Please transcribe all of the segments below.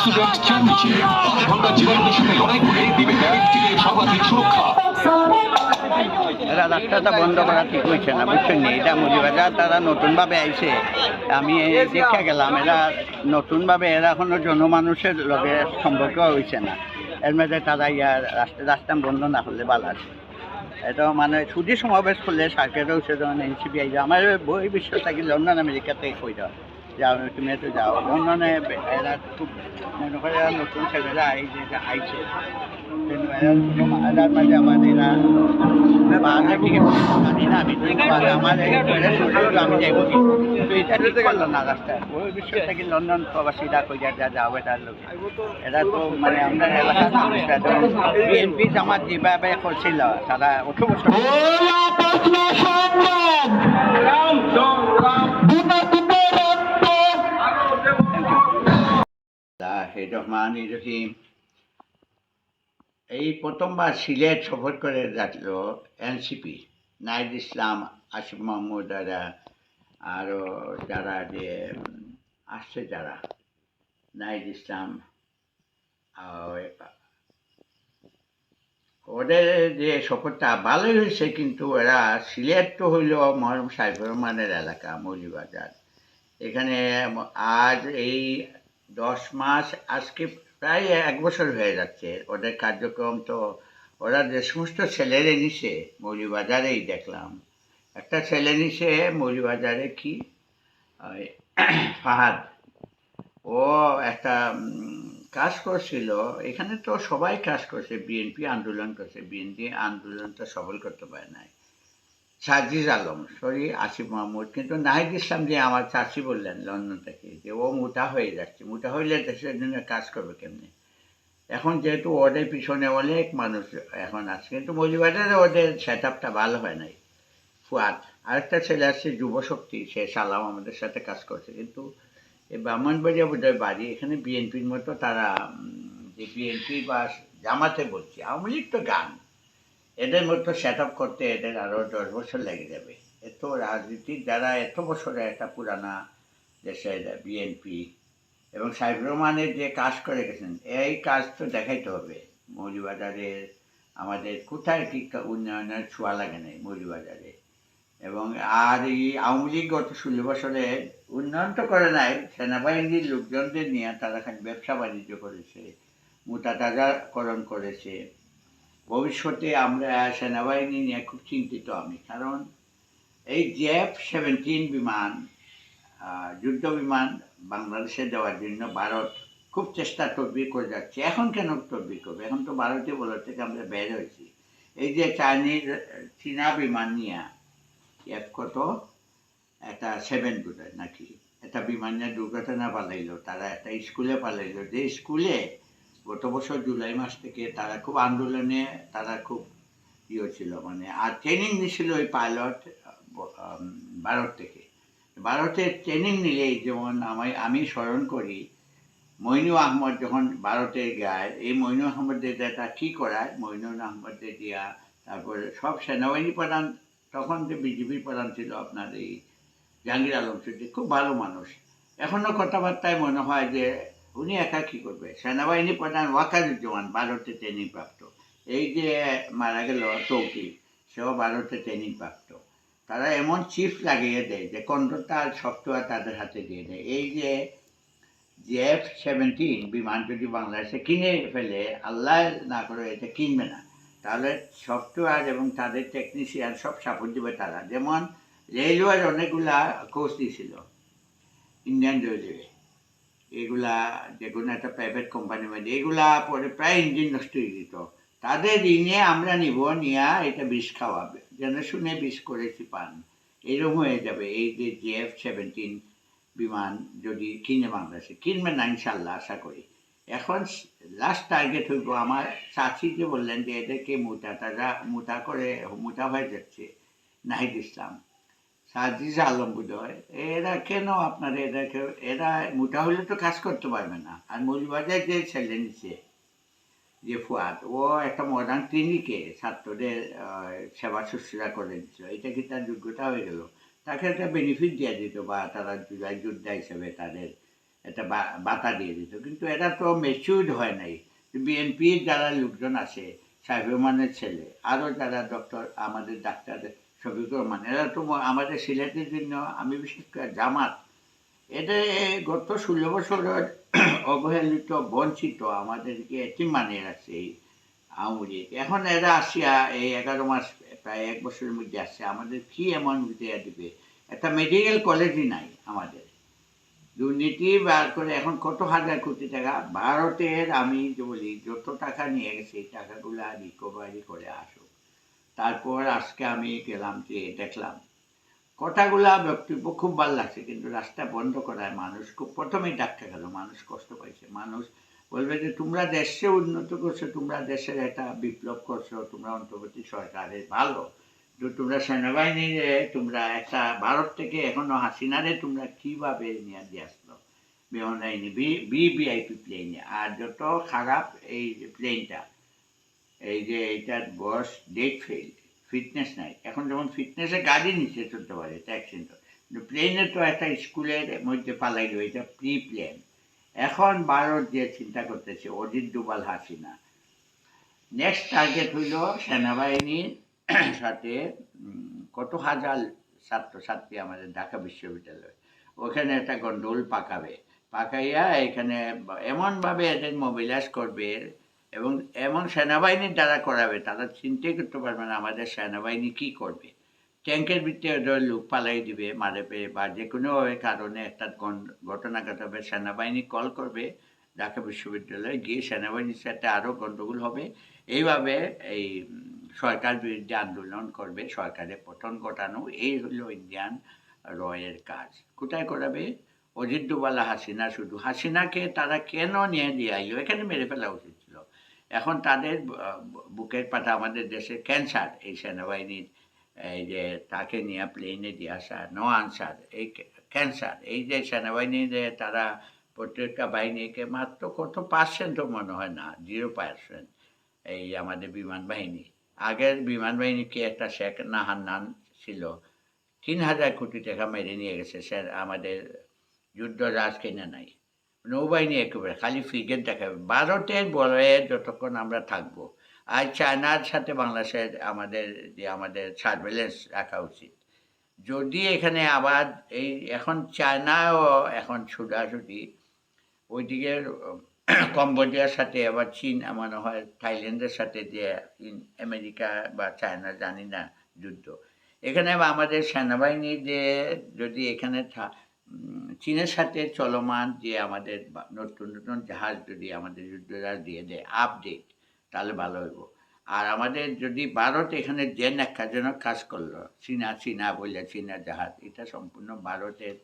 Student championship ঘণ্টা জীবন মিশনে লড়াই করে দিবে ব্যারেন্টিকে সর্বাধিক সুরক্ষা। রাস্তাটা বন্ধ করা ঠিক হয়েছে না, বুঝছেন না? এটা মুজিবাজা তারা নতুনভাবে আইছে। আমি দেখা গেলাম, এরা নতুনভাবে এরা এখনও জনমানুষের লগে সম্পর্ক হয়েছে না। এর মধ্যে তারা ইয়া রাস্তা রাস্তা বন্ধ না হলে ভালো আছে। এটা মানে ছুটি সমাবেশ করলে সার্কেটও যেমন এনসিপি আইছে আমার বই বিশ্ব থাকি লন্ডন, আমেরিকাতে কই দেওয়া যাও তুমি একটু যাও। লন্ডনে এরা খুব মনে করে এরা নতুন ছেলেরা এই যে আইছে। এরা মাঝে আমার এরা কি জানি না আমি তো আমার আমি যাইব কিন্তু এটা ঠিক না রাস্তায়। ওই থেকে লন্ডন প্রবাসীরা কই যা যাও এটার লোক এরা তো মানে আমরা এলাকার মানুষরা বিএনপি জামাত যেভাবে করছিল তারা অত বছর রহমান রহিম। এই প্রথমবার সিলেট সফর করে যাচ্ছিল এনসিপি নাইদ ইসলাম আসিফ মাহমুদ এরা আরও যারা যে আসছে যারা নাইদ ইসলাম ওদের যে সফরটা ভালোই হয়েছে, কিন্তু এরা সিলেট তো হইল মহরম সাইফুর রহমানের এলাকা, মৌলিবাজার। এখানে আজ এই দশ মাস, আজকে প্রায় এক বছর হয়ে যাচ্ছে। ওদের কার্যক্রম তো, ওরা যে সমস্ত ছেলেরে নিছে মৌলিবাজারেই দেখলাম। একটা ছেলে নিছে মৌলিবাজারে কি? ফাহাদ। ও একটা কাজ করছিল। এখানে তো সবাই কাজ করছে, বিএনপি আন্দোলন করছে। বিএনপি আন্দোলনটা সবল করতে পারে নাই। সাজিজ আলম, সরি, আসিফ মাহমুদ, কিন্তু নাহিদ ইসলাম যে আমার চাষি বললেন লন্ডন থেকে, যে ও মোটা হয়ে যাচ্ছে, মোটা হইলে দেশের জন্য কাজ করবে কেমনি? এখন যেহেতু ওদের পিছনে অনেক মানুষ এখন আছে, কিন্তু মজিবাজারে ওদের সেট আপটা ভালো হয় নাই। ফুয়াদ আরেকটা ছেলে আসছে যুবশক্তি সে সালাম আমাদের সাথে কাজ করছে, কিন্তু এই ব্রাহ্মণবাড়িয়া বোধহয় বাড়ি, এখানে বিএনপির মতো তারা যে বিএনপি বা জামাতে বলছি, আওয়ামী লীগ তো গান। এদের মতো সেট আপ করতে এদের আরও দশ বছর লেগে যাবে। এত রাজনীতি যারা এত বছরে একটা পুরানা দেশের বিএনপি এবং সাইফুর রহমানের যে কাজ করে গেছেন, এই কাজ তো দেখাইতে হবে। মৌলিবাজারের আমাদের কোথায় কি কা- উন্নয়নের ছোঁয়া লাগে নাই মৌলিবাজারে এবং আর এই আওয়ামী লীগ গত ষোলো বছরে উন্নয়ন তো করে নাই, সেনাবাহিনীর লোকজনদের নিয়ে তারা খালি ব্যবসা বাণিজ্য করেছে মোটা তাজাকরণ করেছে। ভবিষ্যতে আমরা সেনাবাহিনী নিয়ে খুব চিন্তিত আমি, কারণ এই জেফ সেভেন্টিন বিমান যুদ্ধ বিমান বাংলাদেশে দেওয়ার জন্য ভারত খুব চেষ্টা তদবির করে যাচ্ছে। এখন কেন তদবির করবে? এখন তো ভারতীয় বলার থেকে আমরা বের হয়েছি। এই যে চাইনিজ চীনা বিমান নিয়ে এফ কত? একটা সেভেন বোধহয় নাকি? একটা বিমান নিয়ে দুর্ঘটনা পালাইলো, তারা একটা স্কুলে পালাইলো। যে স্কুলে গত বছর জুলাই মাস থেকে তারা খুব আন্দোলনে, তারা খুব ইয়ে ছিল মানে আর ট্রেনিং নিছিল ওই পাইলট ভারত থেকে। ভারতের ট্রেনিং নিলেই যেমন আমি আমি স্মরণ করি মইনু আহমদ যখন ভারতে গায় এই মইনু আহমদের যেটা কী করায়? মইনুল আহমদের দিয়া তারপরে সব সেনাবাহিনী প্রধান, তখন যে বিজেপির প্রধান ছিল আপনার এই জাহাঙ্গীর আলম সিদ্দিক খুব ভালো মানুষ। এখনও কথাবার্তায় মনে হয় যে উনি একা কী করবে। সেনাবাহিনী প্রধান ওয়াকারুজ্জামান ভারতে ট্রেনিং প্রাপ্ত এই যে মারা গেল তৌকির, সেও ভারতে ট্রেনিং প্রাপ্ত তারা এমন চিফ লাগিয়ে দেয় যে কন্ট্রোলটা সফটওয়্যার তাদের হাতে দিয়ে দেয়। এই যে জেফ সেভেন্টিন বিমান যদি বাংলাদেশে কিনে ফেলে, আল্লাহ না করে এটা কিনবে না। তাহলে সফটওয়্যার এবং তাদের টেকনিশিয়ান সব সাপোর্ট দেবে তারা। যেমন রেলওয়ের অনেকগুলা কোর্স দিয়েছিল ইন্ডিয়ান রেলওয়ে এগুলা যে কোনো একটা প্রাইভেট কোম্পানির মধ্যে, এগুলা পরে প্রায় ইঞ্জিন নষ্ট হয়ে দিত তাদের ঋণে আমরা নিব, নিয়া এটা বিষ খাওয়াবে। যেন শুনে বিষ করেছি পান। এরকম হয়ে যাবে। এই যে জেএফ সেভেন্টিন বিমান যদি কিনে বাংলাদেশে, কিনবে না ইনশাল্লাহ, আশা করি। এখন লাস্ট টার্গেট হইব আমার চাচি যে বললেন যে এদেরকে মোটা তাজা মোটা করে মোটা হয়ে যাচ্ছে। নাহিদ ইসলাম। সাজিজ আলম বোধহয় এরা কেন আপনার এদেরকে এরা মোটা হলে তো কাজ করতে পারবে না। আর মৌলবাজার যে ছেলে নিচে, যে ফুয়াদ, ও একটা মডার্ন ক্লিনিকে ছাত্রদের সেবা শুশ্রূষা করে দিচ্ছিল এটা কি তার যোগ্যতা হয়ে গেল? তাকে একটা বেনিফিট দিয়ে দিত বা তারা জুলাই যোদ্ধা হিসেবে তাদের একটা বাতা দিয়ে দিত। কিন্তু এরা তো মেচিউর্ড হয় নাই। বিএনপির যারা লোকজন আছে, সাহেব রহমানের ছেলে, আরও যারা ডক্টর আমাদের ডাক্তার শফিকুর রহমান এরা তো আমাদের সিলেটের জন্য, আমি বিশেষ করে জামাত। এটা গত ষোলো বছরের অবহেলিত, বঞ্চিত আমাদেরকে এটি মানিয়ে আছে এই লীগ। এখন এরা আসিয়া এই এগারো মাস, প্রায় এক বছরের মধ্যে আসছে। আমাদের কি এমন দেয়া দিবে? একটা মেডিকেল কলেজই নাই আমাদের। দুর্নীতি বার করে এখন কত হাজার কোটি টাকা? ভারতের আমি যে বলি, যত টাকা নিয়ে গেছে, এই টাকাগুলো রিকভারি করে আসুক তারপর আজকে আমি গেলাম যে দেখলাম কথাগুলা বক্তব্য খুব ভালো লাগছে, কিন্তু রাস্তা বন্ধ করায় মানুষ খুব প্রথমেই ডাক্তার গেল মানুষ কষ্ট পাইছে। মানুষ বলবে যে, তোমরা দেশে উন্নত করছ, তোমরা দেশের একটা বিপ্লব করছ, তোমরা অন্তর্বর্তী সরকারের ভালো। তো তোমরা সেনাবাহিনীর তোমরা একটা ভারত থেকে এখনও হাসিনারে তোমরা কীভাবে নিয়ে দিয়ে আসলো? বিমানবাহিনী বিবিআইপি প্লেনে। আর যত খারাপ এই প্লেনটা এই যে এটার বস ডেট ফেল ফিটনেস নাই। এখন যেমন ফিটনেসে গাড়ি নিচে চলতে পারে ট্যাক্সি কিন্তু প্লেনে তো একটা স্কুলের মধ্যে পালাইলো, এটা প্রি প্লেন এখন ভারত যে চিন্তা করতেছে, অজিত ডুবাল হাসিনা। নেক্সট টার্গেট হইল সেনাবাহিনীর সাথে কত হাজার ছাত্রছাত্রী আমাদের ঢাকা বিশ্ববিদ্যালয়। ওখানে একটা গন্ডোল পাকাবে। পাকাইয়া এখানে এমনভাবে এদের মোবিলাইজ করবে এবং এমন সেনাবাহিনীর দ্বারা করাবে, তারা চিন্তাই করতে পারবে না আমাদের সেনাবাহিনী কি করবে। ট্যাঙ্কের ভিতরে ওদের লোক পালাই দিবে মারবে বা যে কোনো কারণে একটা ঘটনা ঘটাবে সেনাবাহিনী কল করবে, ঢাকা বিশ্ববিদ্যালয়ে গিয়ে সেনাবাহিনীর সাথে আরও গণ্ডগোল হবে। এইভাবে এই সরকার বিরুদ্ধে আন্দোলন করবে, সরকারের পতন ঘটানো, এই হলো ইন্ডিয়ান রয়ের কাজ। কোথায় করাবে? অজিত ডোবালা হাসিনা শুধু। হাসিনাকে তারা কেন নিয়ে দিয়ে আইলো? এখানে মেরে ফেলা উচিত। এখন তাদের বুকের পাটা আমাদের দেশের ক্যান্সার, এই সেনাবাহিনীর, এই যে তাকে নিয়ে প্লেনে দিয়ে আসা নো আনসার এই ক্যান্সার, এই যে সেনাবাহিনীর যে তারা প্রত্যেকটা বাহিনীকে মাত্র কত পার্সেন্টও মনে হয় না জিরো পার্সেন্ট এই আমাদের বিমান বাহিনী। আগের বিমান বাহিনীকে একটা শেখ নাহান্নান ছিল, তিন হাজার কোটি টাকা মেরে নিয়ে গেছে স্যার আমাদের যুদ্ধ রাজ কেনে নাই। নৌবাহিনী একেবারে, খালি ফ্রিগেট দেখাবে। ভারতের বলয়ে যতক্ষণ আমরা থাকব, আর চায়নার সাথে বাংলাদেশের আমাদের যে আমাদের সার্ভেলেন্স রাখা উচিত। যদি এখানে আবার এই এখন চায়নাও এখন ছুটাছুটি ওইদিকে কম্বোডিয়ার সাথে, আবার চীন, মনে হয় থাইল্যান্ডের সাথে যে ইন- আমেরিকা বা চায়না জানি না যুদ্ধ। এখানে আমাদের সেনাবাহিনী যে যদি এখানে চীনের সাথে চলমান যে আমাদের নতুন নতুন জাহাজ যদি আমাদের যুদ্ধজাহাজ দিয়ে দেয় আপডেট তাহলে ভালো হইব। আর আমাদের যদি ভারত এখানে যে ন্যাক্কাজনক কাজ করল, চীনা চীনা বললে চীনা জাহাজ, এটা সম্পূর্ণ ভারতের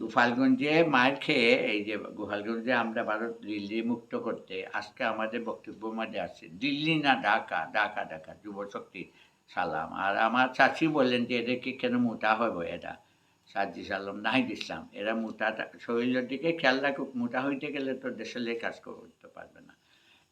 গোপালগঞ্জে মার খেয়ে, এই যে গোপালগঞ্জে আমরা ভারত দিল্লি মুক্ত করতে, আজকে আমাদের বক্তব্য মাঝে আছে, দিল্লি না ঢাকা ঢাকা ঢাকা, যুবশক্তি সালাম। আর আমার চাচি বললেন যে এদেরকে কেন মোটা হবে এরা সাজি সালাম নাহিদ ইসলাম, এরা মোটাটা শরীরের দিকে খেয়াল রাখুক, মোটা হইতে গেলে তো দেশের কাজ করতে পারবে না।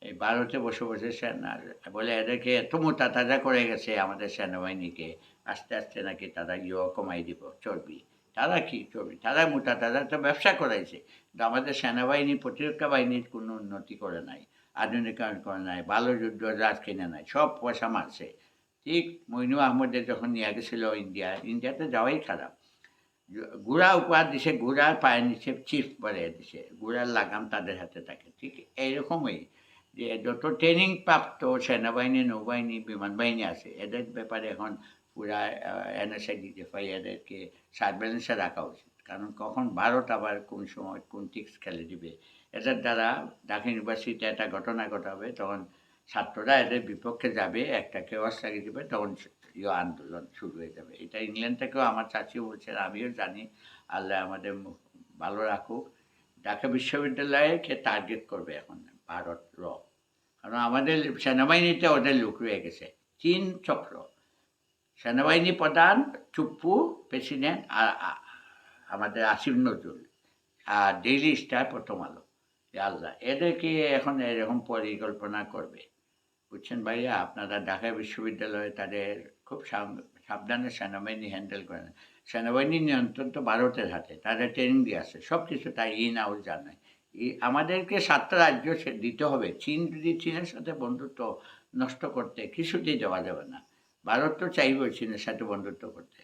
এই ভারতে বসে বসে সেনা, বলে এদেরকে এত মোটা তাজা করে গেছে আমাদের সেনাবাহিনীকে, আস্তে আস্তে নাকি তারা ইয়ে কমাই দিব, চর্বি। তারা কি চর্বি? তারা মোটা তাজা তো ব্যবসা করাইছে, কিন্তু আমাদের সেনাবাহিনী, প্রতিরক্ষা বাহিনীর কোনো উন্নতি করে নাই, আধুনিকায়ন করে নাই, ভালো যুদ্ধ, জাহাজ কিনে নাই, সব পয়সা মারছে। ঠিক মইনু আহমদের যখন নিয়ে গেছিল ইন্ডিয়া, ইন্ডিয়াতে যাওয়াই খারাপ। গুড়া উপহার দিছে, গুড়ার পায়ের নিচে চিপ পরে দিছে, গুড়ার লাগাম তাদের হাতে থাকে। ঠিক এইরকমই যে যত ট্রেনিং প্রাপ্ত সেনাবাহিনী, নৌবাহিনী বিমান বাহিনী আছে, এদের ব্যাপারে এখন পুরা এনএসআই ডিজিএফআই এদেরকে সার্ভেলেন্সে রাখা উচিত। কারণ কখন ভারত আবার কোন সময় কোন টিক্স খেলে দিবে? এদের দ্বারা ঢাকা ইউনিভার্সিটিতে একটা ঘটনা ঘটাবে, তখন ছাত্ররা এদের বিপক্ষে যাবে একটা কেওয়াস লাগিয়ে দেবে, তখন ইয়ে আন্দোলন শুরু হয়ে যাবে। এটা ইংল্যান্ড থেকেও আমার চাচি বলছেন, আমিও জানি, আল্লাহ আমাদের ভালো রাখুক। ঢাকা বিশ্ববিদ্যালয়কে টার্গেট করবে এখন? ভারত র। কারণ আমাদের সেনাবাহিনীতে ওদের লোক রয়ে গেছে। চীন চক্র। সেনাবাহিনী প্রধান চুপ্পু, প্রেসিডেন্ট আর আমাদের আসিফ নজরুল। আর ডেইলি স্টার প্রথম আলো। আল্লাহ, এদেরকে এখন এরকম পরিকল্পনা করবে। বুঝছেন ভাইয়া, আপনারা ঢাকা বিশ্ববিদ্যালয়ে তাদের খুব সাবধানে সেনাবাহিনী হ্যান্ডেল করেন। সেনাবাহিনীর নিয়ন্ত্রণ তো ভারতের হাতে তাদের ট্রেনিং দিয়ে আছে সব কিছু তাই ইন আউট এই আমাদেরকে সাতটা রাজ্য সে, দিতে হবে, চীন যদি চীনের সাথে বন্ধুত্ব নষ্ট করতে কিছুতেই দেওয়া যাবে না। ভারত তো চাইবে চীনের সাথে বন্ধুত্ব করতে।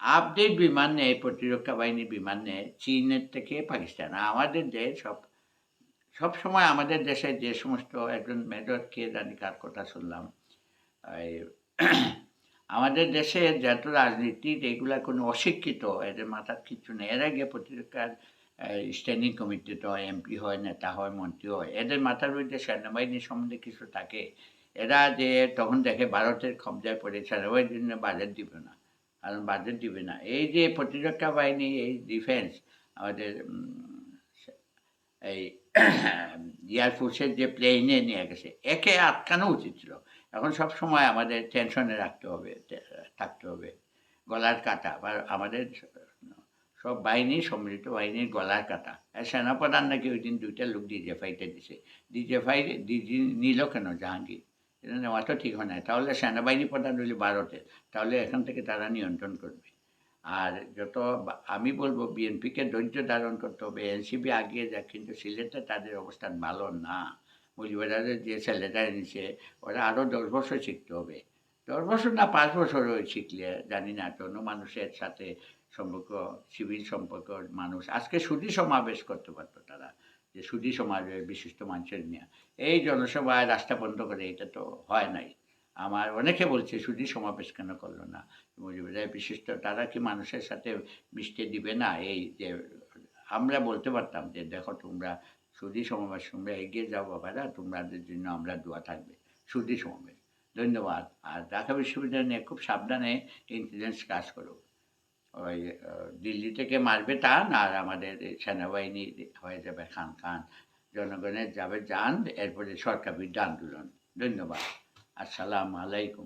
আপডেট বিমান নেয় প্রতিরক্ষা বাহিনীর বিমান নেয় চীনের থেকে পাকিস্তান, আমাদের দেশ সব সব সময় আমাদের দেশে যে সমস্ত একজন মেজর কে জানি কার কথা শুনলাম আমাদের দেশে যত রাজনীতি, এগুলা কোনো অশিক্ষিত, এদের মাথার কিছু নেই। এরা গিয়ে প্রতিরক্ষার স্ট্যান্ডিং কমিটিতে হয়, এমপি হয়, নেতা হয়, মন্ত্রী হয়, এদের মাথার মধ্যে সেনাবাহিনী সম্বন্ধে কিছু থাকে। এরা যে তখন দেখে ভারতের কবজায় পড়ে, সেনাবাহিনীর জন্য বাজেট দিবে না, কারণ বাজেট দিবে না। এই যে প্রতিরক্ষা বাহিনী, এই ডিফেন্স, আমাদের এই এয়ারফোর্সের যে প্লেনে নিয়ে গেছে, একে আটকানো উচিত ছিল। এখন সব সময় আমাদের টেনশনে রাখতে হবে থাকতে হবে। গলার কাটা বা আমাদের সব বাহিনী, সম্মিলিত বাহিনীর গলার কাটা। সেনাপ্রধান নাকি ওই দিন দুইটা লোক ডিজেফাইতে দিছে। ডিজেফাই ডিজি নিল কেন জাহাঙ্গীর? এটা নেওয়া তো ঠিক হয় না তাহলে সেনাবাহিনী প্রধান হইলে ভারতের। তাহলে এখান থেকে তারা নিয়ন্ত্রণ করবে। আর যত আমি বলব বিএনপিকে ধৈর্য ধারণ করতে হবে। এনসিপি আগিয়ে যাক, কিন্তু সিলেটে তাদের অবস্থান ভালো না। মৌলিবাজারের যে ছেলেটা এনেছে, ওরা আরও দশ বছর শিখতে হবে। দশ বছর না, পাঁচ বছর শিখলে, জানি না কোনো মানুষের সাথে সম্পর্ক সিভিল সম্পর্ক মানুষ। আজকে সুদী সমাবেশ করতে পারতো তারা, যে সুদী সমাবেশ বিশিষ্ট মানুষের নিয়ে। এই জনসভায় রাস্তা বন্ধ করে, এটা তো হয় নাই। আমার অনেকে বলছে সুদী সমাবেশ কেন করল না? মুজিবুর বিশিষ্ট, তারা কি মানুষের সাথে মিশতে দিবে না? এই যে আমরা বলতে পারতাম যে, দেখো, তোমরা সুদী সমাবেশ, তোমরা এগিয়ে যাও বাবারা, তোমাদের জন্য আমরা দোয়া থাকবে। সুদী সমাবেশ। ধন্যবাদ। আর ঢাকা বিশ্ববিদ্যালয় নিয়ে খুব সাবধানে ইন্টেলিজেন্স কাজ করো। ওই দিল্লি থেকে মারবে তা না আর আমাদের সেনাবাহিনী হয়ে যাবে খান খান জনগণের যাবে যান, এরপরে সরকার বিরুদ্ধে আন্দোলন। ধন্যবাদ। আসসালামু আলাইকুম।